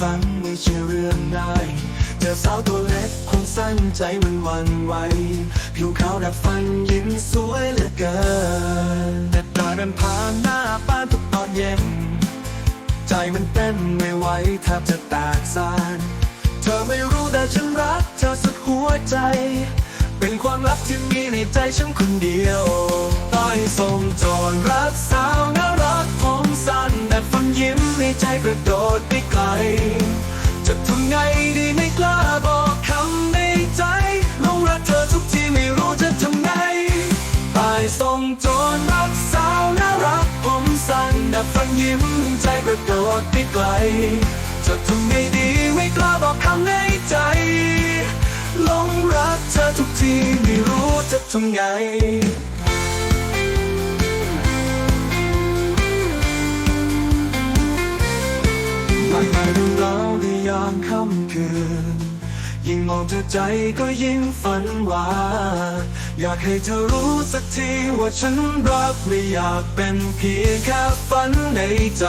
ฝันไม่เชื่อเรื่องได้เจอสาวตัวเล็กคนสั้นใจมันวันไหวผิวขาวดับฟันยิ้มสวยเหลือเกินแต่ตอนนั้นผ่านหน้าบ้านทุกตอนเย็น ใจมันเต้นไม่ไหวแทบจะแตกสานเธอไม่รู้แต่ฉันรักเธอสุดหัวใจ เป็นความลับที่มีในใจฉันคนเดียวต้อยส่งจอนรักสาวน่ารักผมสั้นแต่ฟังยิ้มในใจกระโดด ไปไกล จะทำไงดีไม่กล้าบอกคำในใจหลงรักเธอทุกทีไม่รู้จะทำไงตายส่งโจรรักสาวน่ารักผมสั้นแต่ฟันยิ้มใจกระโดดไปไกล จะทำไงดีไม่กล้าบอกคำในใจหลงรักเธอทุกทีไม่รู้จะทำไง คืน ยิ่งมองเธอใจก็ยิ่งฝันหวาอยากให้เธอรู้สักทีว่าฉันรักไม่อยากเป็นเพียงแค่ฝันในใจ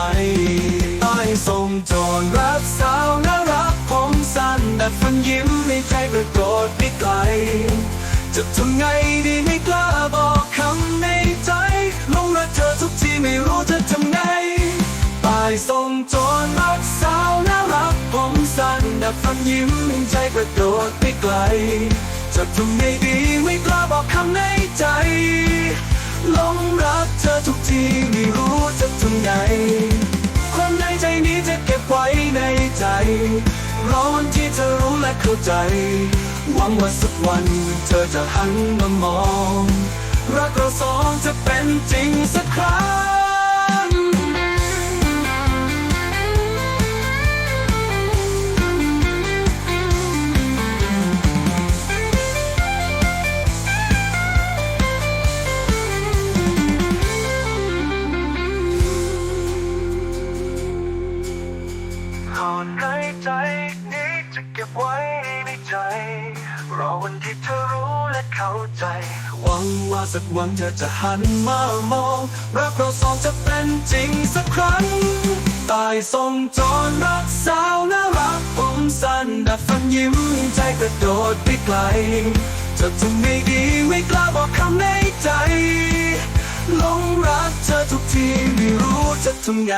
ใต้ส่งจรรักสาวน่ารักผมสั้นแต่ฝันยิ้มในใจกระโดดไปไกลจะทำไงดีไม่กล้าบอกคำในใจลงรักเธอทุกทีไม่รู้จะทำไงตายส่งจ ฟันยิ้มใจกระโดดไปไกลจะทำไงดีไม่กล้าบอกคำในใจหลงรักเธอทุกทีไม่รู้จะทำไง ความในใจนี้จะเก็บไว้ในใจรอวันที่เธอรู้และเข้าใจ หวังว่าสักวันเธอจะหันมามอง รักเราสองจะเป็นจริงสักครั้ง อนหายใจนี้จะเก็บไว้ในใจ รอวันที่เธอรู้และเข้าใจ หวังว่าสักวันเธอจะหันมามองรักเราสองจะเป็นจริงสักครั้งตายส่งจรรักสาวน่ารักผมสั้นดัดฟันยิ้มใจกระโดดไปไกลจะทำไงดีไม่กล้าบอกคำในใจหลงรักเธอทุกทีไม่รู้จะทำไง